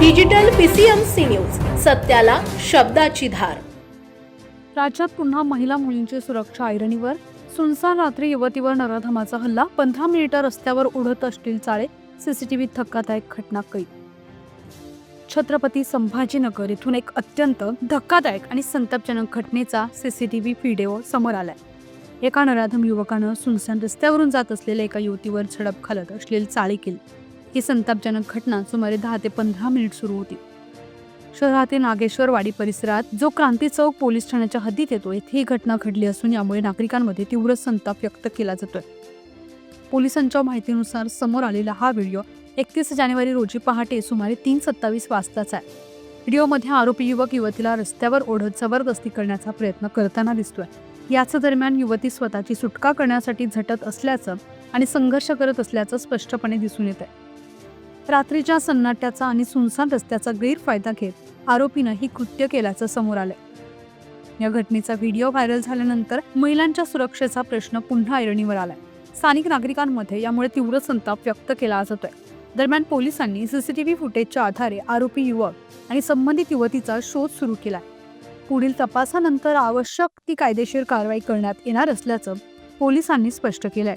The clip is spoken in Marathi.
डिजिटल पीसीएमसी न्यूज सत्याला शब्दाची धार. राज्यात पुन्हा महिला मुलींची सुरक्षा ऐरणीवर सुनसान रात्री युवतीवर नराधमाचा हल्ला पंधरा मिनिटं रस्त्यावर उडत असतील चाळे सीसीटीव्ही धक्कादायक घटना कैद. छत्रपती संभाजीनगर इथून एक अत्यंत धक्कादायक आणि संतापजनक घटनेचा सीसीटीव्ही व्हिडिओ समोर आलाय. एका नराधम युवकानं सुनसान रस्त्यावरून जात असलेल्या एका युवतीवर झडप घालत अश्लील चाळी केली. ही संतापजनक घटना सुमारे दहा ते पंधरा मिनिट सुरू होती. शहरातील नागेश्वरवाडी परिसरात जो क्रांती चौक पोलीस ठाण्याच्या हद्दीत येतो येथे ही घटना घडली असून यामुळे नागरिकांमध्ये तीव्र संताप व्यक्त केला जातोय. पोलिसांच्या माहितीनुसार समोर आलेला हा व्हिडिओ एकतीस जानेवारी रोजी पहाटे सुमारे तीन सत्तावीस वाजताचा आहे. व्हिडिओमध्ये आरोपी युवक युवतीला रस्त्यावर ओढत जबरदस्ती करण्याचा प्रयत्न करताना दिसतोय. याच दरम्यान युवती स्वतःची सुटका करण्यासाठी झटत असल्याचं आणि संघर्ष करत असल्याचं स्पष्टपणे दिसून येत आहे रात्रीच्या सन्नाट्याचा आणि सुनसान रस्त्याचा गैरफायदा घेत आरोपीनं ही कृत्य केल्याचं समोर आलंय. या घटनेचा व्हिडिओ व्हायरल झाल्यानंतर महिलांच्या सुरक्षेचा प्रश्न पुन्हा ऐरणीवर आलाय. स्थानिक नागरिकांमध्ये यामुळे तीव्र संताप व्यक्त केला जातोय दरम्यान पोलिसांनी सीसीटीव्ही फुटेजच्या आधारे आरोपी युवक आणि संबंधित युवतीचा शोध सुरू केलाय. पुढील तपासानंतर आवश्यक ती कायदेशीर कारवाई करण्यात येणार असल्याचं पोलिसांनी स्पष्ट केलंय.